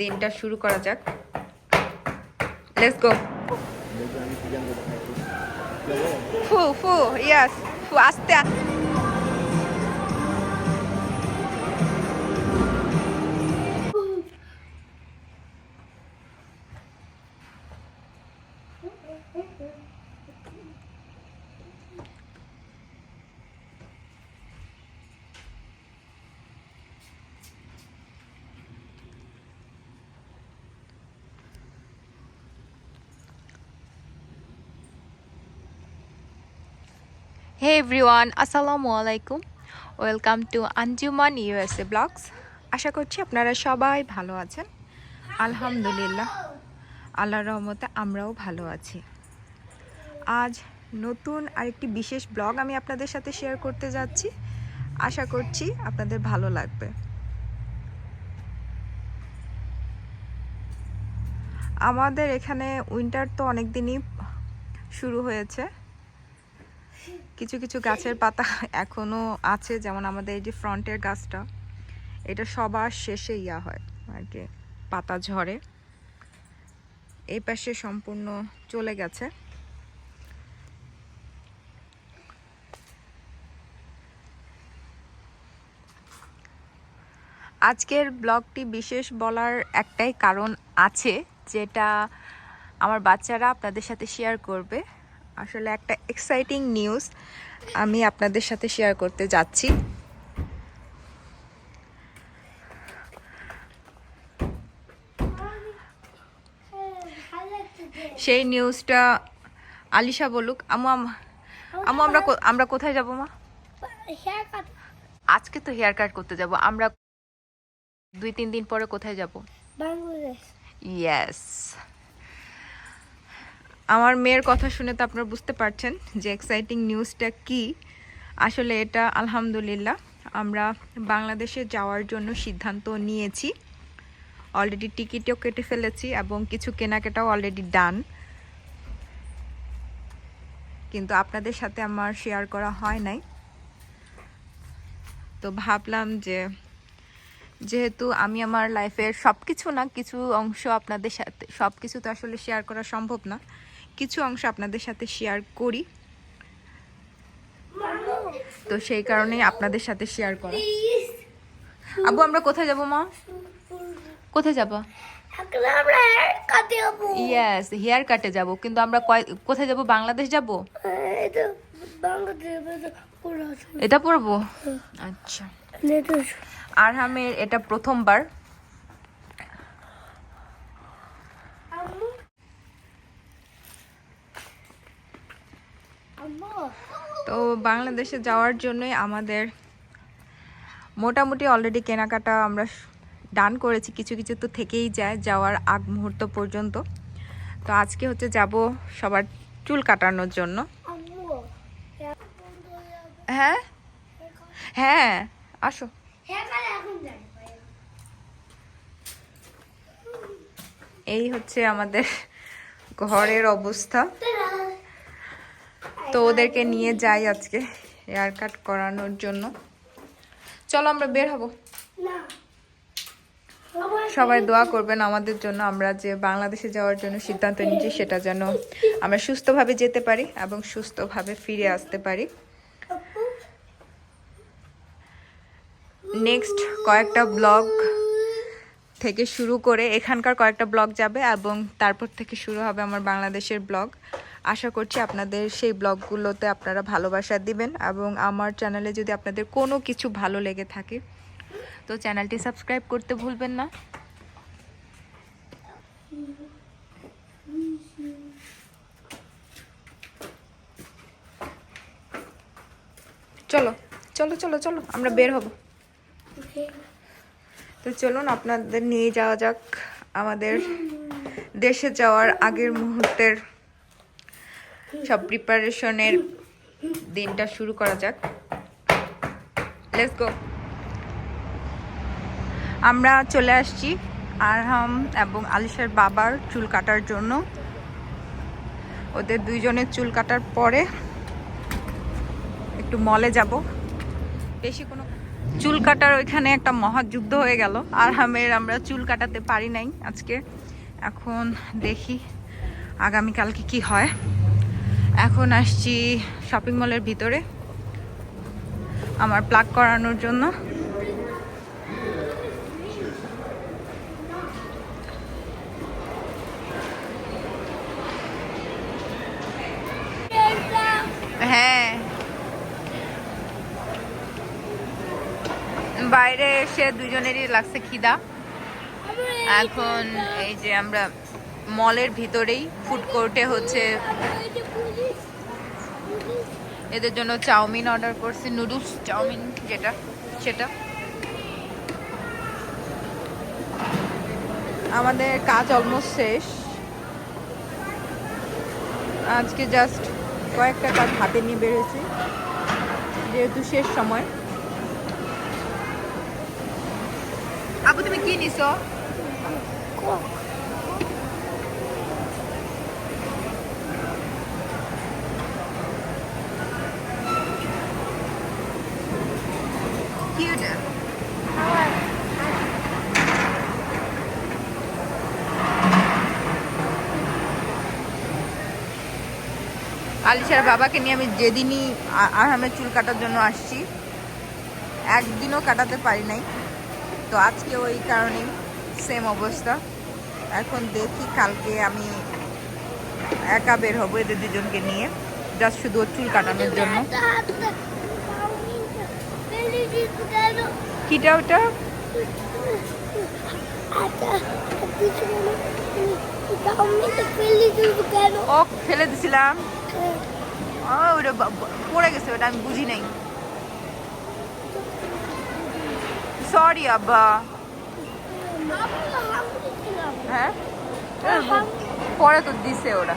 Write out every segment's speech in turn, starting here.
দিনটা শুরু করা যাক। লেটস গো ফু ফু ইয়াস ফু আস্তে। হে এভরিওয়ান আসসালামু আলাইকুম welcome to Anjuman USA blogs আশা করছি আপনারা সবাই ভালো আছেন। আলহামদুলিল্লাহ। আল্লাহর রহমতে আমরাও ভালো আছি। আজ নতুন আরেকটি বিশেষ ব্লগ আমি আপনাদের সাথে শেয়ার করতে যাচ্ছি। আশা করছি আপনাদের ভালো লাগবে। আমাদের এখানে উইন্টার তো অনেক দিনই শুরু হয়েছে। কিছু কিছু গাছের পাতা এখনও আছে, যেমন আমাদের এই যে ফ্রন্টের গাছটা, এটা সবার শেষে ইয়া হয়, আর কি, পাতা ঝরে। এই পাশে সম্পূর্ণ চলে গেছে। আজকের ব্লগটি বিশেষ বলার একটাই কারণ আছে, যেটা আমার বাচ্চারা আপনাদের সাথে শেয়ার করবে। আসলে একটা এক্সাইটিং নিউজ আমি আপনাদের সাথে শেয়ার করতে যাচ্ছি। সেই নিউজটা আলিশা বলুক আমু আম- আমু আমরা আমরা কোথায় যাব মা? আজকে তো হেয়ার কাট করতে যাব আমরা দুই তিন দিন পরে কোথায় যাব? Bangladesh. ইয়েস আমার মেয়ের কথা শুনে তো আপনারা বুঝতে পারছেন যে এক্সাইটিং নিউজটা কি। আসলে এটা আলহামদুলিল্লাহ, আমরা বাংলাদেশে যাওয়ার জন্য সিদ্ধান্ত নিয়েছি। অলরেডি টিকিটও কেটে ফেলেছি এবং কিছু কেনাকাটাও অলরেডি ডান কিন্তু আপনাদের সাথে আমার শেয়ার করা হয় নাই। তো ভাবলাম যে, যেহেতু আমি আমার লাইফের সব কিছু না, কিছু অংশ আপনাদের সাথে সব কিছু তো আসলে শেয়ার করা সম্ভব না। কিছু অংশ আপনাদের সাথে শেয়ার করি। তো সেই কারণেই আপনাদের সাথে শেয়ার করা. আবু আমরা কোথায় যাব মা? কোথায় যাব? ইয়েস হেয়ার কাটে যাব। কিন্তু আমরা কোথায় যাব? বাংলাদেশ যাব। এটা পড়ব? আচ্ছা। আরহামের এটা প্রথমবার। তো বাংলাদেশে যাওয়ার জন্যই আমাদের মোটামুটি অলরেডি কেনাকাটা আমরা ডান করেছি কিছু কিছু তো থেকেই যায় যাওয়ার আগ মুহূর্ত পর্যন্ত তো আজকে হচ্ছে যাব সবার চুল কাটানোর জন্য হ্যাঁ হ্যাঁ আসো। এই হচ্ছে আমাদের ঘরের অবস্থা। তো ওদেরকে নিয়ে যাই আজকে হেয়ার কাট করানোর জন্য। চলো আমরা বের হব। সবাই দোয়া করবেন আমাদের জন্য আমরা যে বাংলাদেশে যাওয়ার জন্য সিদ্ধান্ত নিয়েছি সেটা যেন আমরা সুস্থভাবে যেতে পারি এবং সুস্থভাবে ফিরে আসতে পারি। নেক্সট কয়েকটা ব্লগ থেকে শুরু করে এখানকার কয়েকটা ব্লগ যাবে এবং তারপর থেকে শুরু হবে আমার বাংলাদেশের ব্লগ আশা করছি আপনাদের সেই ব্লগগুলোতে আপনারা ভালোবাসা দিবেন এবং আমার চ্যানেলে যদি আপনাদের কোনো কিছু ভালো লেগে থাকে, তো চ্যানেলটি সাবস্ক্রাইব করতে ভুলবেন না। চলো চলো চলো চলো, আমরা বের হব। তো চলুন আপনাদের নিয়ে যাওয়া যাক আমাদের দেশে যাওয়ার আগের মুহূর্তের সব প্রিপারেশনের দিনটা শুরু করা যাক। লেটস গো আমরা চলে আসছি আরহাম এবং আলিশার বাবার চুল কাটার জন্য। ওদের দুইজনের চুল কাটার পরে একটু মলে যাব। বেশি কোনো চুল কাটার ওইখানে একটা মহাযুদ্ধ হয়ে গেল। আর আমের আমরা চুল কাটাতে পারি নাই আজকে। এখন দেখি আগামীকালকে কি হয়। এখন আসছি শপিং মলের ভিতরে আমার প্লাগ করানোর জন্য। হ্যাঁ। বাইরে এসে দুজনেরই লাগছে খিদা। এখন এই যে আমরা মলের ভিতরেই ফুড কোর্টে হচ্ছে এদের জন্য চাউমিন অর্ডার করছি নুডলস চাউমিন যেটা, সেটা। আমাদের কাজ অলমোস্ট শেষ। আজকে জাস্ট কয়েকটা কাজ হাতে নিয়ে বেরোয়েছি যেহেতু শেষ সময়। আবু, তুমি কি নিছো কি ওটা আলিশার বাবাকে নিয়ে আমি যেদিনই আ- চুল কাটার জন্য আসছি, একদিনও কাটাতে পারি নাই। তো আজকে ওই কারণেই সেম অবস্থা। এখন দেখি কালকে আমি একা বের হব এদের দুজনকে নিয়ে জাস্ট শুধু চুল কাটানোর জন্য। কিটা ওটা? ফেলে দিছিলাম। ওটা পড়ে গেছে, ওটা আমি বুঝি নাই। সরি আব্বা। হ্যাঁ? পরে তো দিছে ওরা।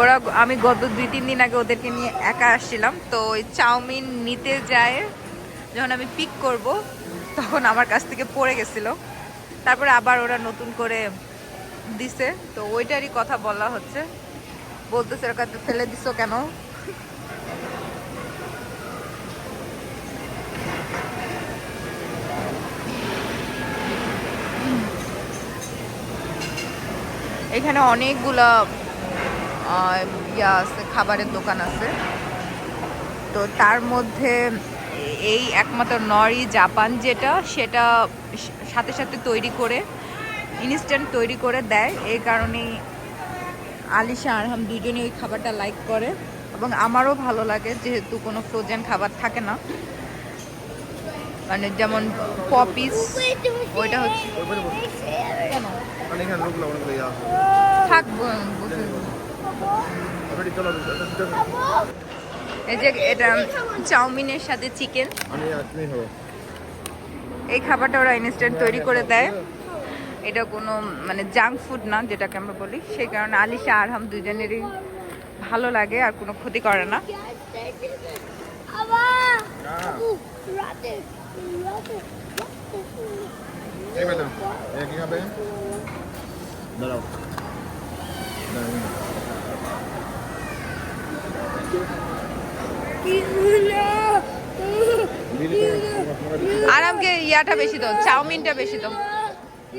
ওরা আমি গত দুই, তিন দিন আগে ওদেরকে নিয়ে একা আসছিলাম, তো ওই চাউমিন নিতে যায়, যখন আমি পিক করব, তখন আমার কাছ থেকে পড়ে গেছিল। তারপরে আবার ওরা নতুন করে দিছে, তো ওইটারই কথা বলা হচ্ছে। বলতেছে ওর ফেলে দিছো কেন? এখানে অনেকগুলা ইয়া আছে, খাবারের দোকান আছে। তো তার মধ্যে এই একমাত্র নরি জাপান যেটা, সেটা সাথে সাথে তৈরি করে ইনস্ট্যান্ট তৈরি করে দেয়। এই কারণেই আলিশা আরহাম দুজনেই ওই খাবারটা লাইক করে এবং আমারও ভালো লাগে যেহেতু কোনো ফ্রোজেন খাবার থাকে না। মানে যেমন পপিস ওইটা হচ্ছে মানে থাকব চলো এই যে এটা চাউমিনের সাথে চিকেন হবে। এই খাবারটা ওরা ইনস্ট্যান্ট তৈরি করে দেয়। এটা কোনো মানে জাঙ্ক ফুড না যেটাকে আমরা বলি। সেই কারণে আলিশা আরহাম দুজনেরই ভালো লাগে আর কোনো ক্ষতি করে না। আরামকে ইয়াটা বেশি দাও চাউমিনটা বেশি দাও। ফু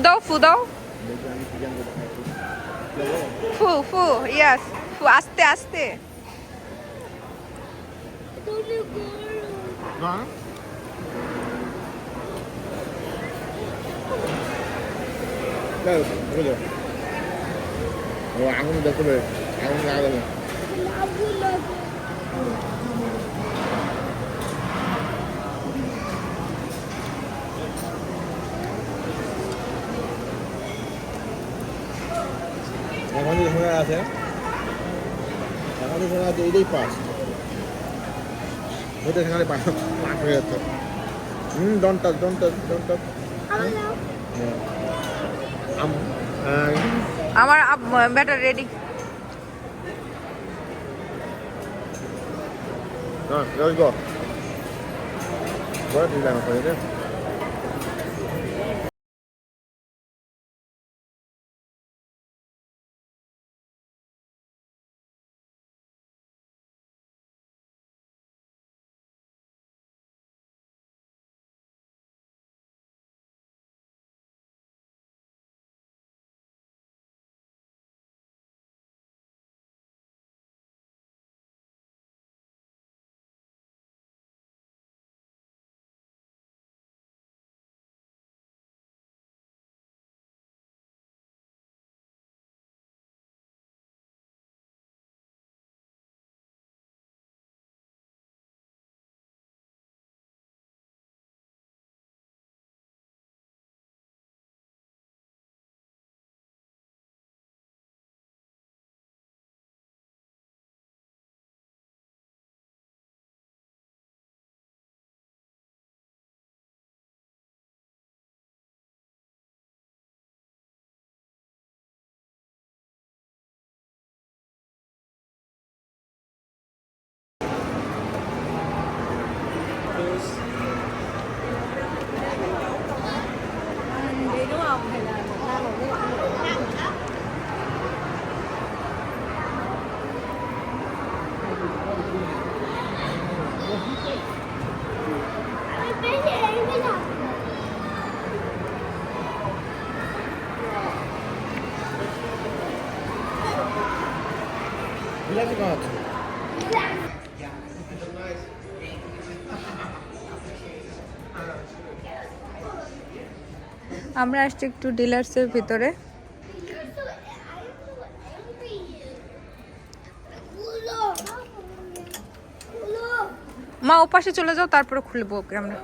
দাও ফু দাও দেখি আমি চিকেন করে দেখাচ্ছি ফু ফু ইয়াস ফু আস্তে আস্তে না দাও বুঝো ও আগুন দেখবে আগুন লাগাবে এখন যে সময় আছে। এখন সময় আছে এটাই পাস। ওটা সেখানে পাস পাস হয়ে যাচ্ছে। হুম don't touch don't touch don't touch um. আমার ব্যাটার রেডি No, আমরা আসছি একটু ডিলার্সের ভিতরে। মা ওপাশে চলে যাও তারপরে খুলবো ওকে আমরা।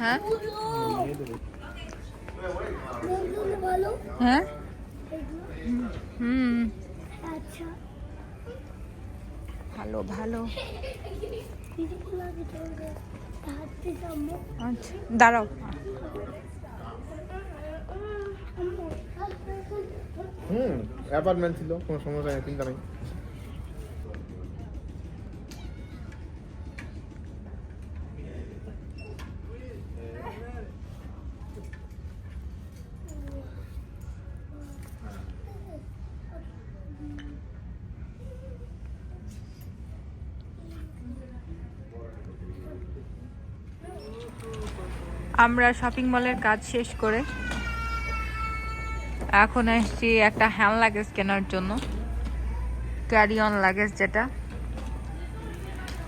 হ্যাঁ? হ্যাঁ? হুম। আচ্ছা। ভালো ভালো। আচ্ছা দাঁড়াও। হুম অ্যাপার্টমেন্ট ছিল কোনো সমস্যা নেই চিন্তা নেই। আমরা শপিং মলের কাজ শেষ করে এখন এসছি একটা হ্যান্ড লাগেজ কেনার জন্য ক্যারি অন লাগেজ যেটা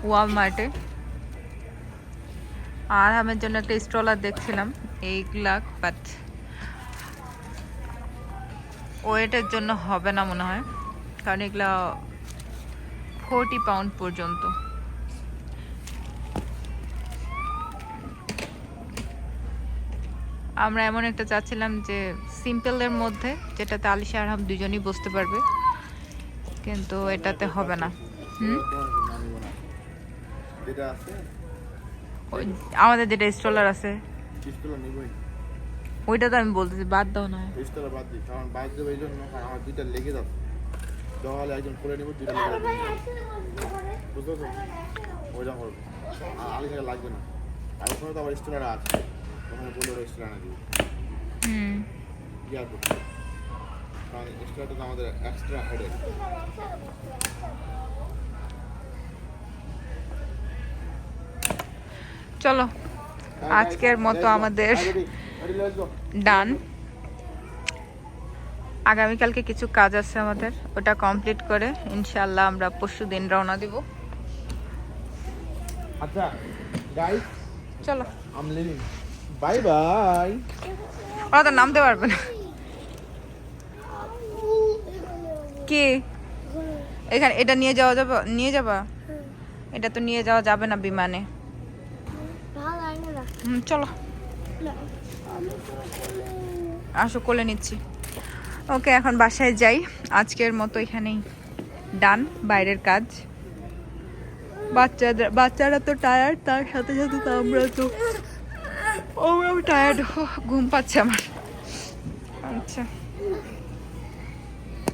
ওয়ালমার্টে আর আমার জন্য একটা স্ট্রলার দেখছিলাম, এইগুলা বাট ওয়েটের জন্য হবে না মনে হয়, কারণ এগুলা ফোরটি পাউন্ড পর্যন্ত। আমরা এমন একটা চাচ্ছিলাম যে সিম্পলের মধ্যে যেটাতে আলিশা আর হাম দুজনই বসতে পারবে। কিন্তু এটাতে হবে না। আমাদের যেটা স্ট্রলার আছে। ওইটা তো আমি বলতেছি, বাদ দাও না। বাদ বাদ দেবো জন্য আমার লেগে একজন করে করব আগে লাগবে না আর তো আবার স্টোলার আছে ওখানে স্টোলার আনা দিবি হুম। কি আর করতে। কারণ স্টোলারটা তো আমাদের এক্সট্রা হেডেক চলো আজকের মতো আমাদের ডান আগামীকালকে কিছু কাজ আছে আমাদের ওটা কমপ্লিট করে ইনশাল্লাহ আমরা পরশু দিন রওনা দিব। আচ্ছা চলো। বাই বাই ওরা তো নামতে পারবে না। কে? এখানে এটা নিয়ে যাওয়া যাবে? নিয়ে যাবা? এটা তো নিয়ে যাওয়া যাবে না বিমানে। চলো। আসো, কোলে নিচ্ছি। ওকে, এখন বাসায় যাই। আজকের মতো এখানেই ডান, বাইরের কাজ। বাচ্চাদের বাচ্চারা তো টায়ার্ড তার সাথে সাথে তো আমরা তো আমরাও টায়ার্ড ঘুম পাচ্ছে আমার। আচ্ছা।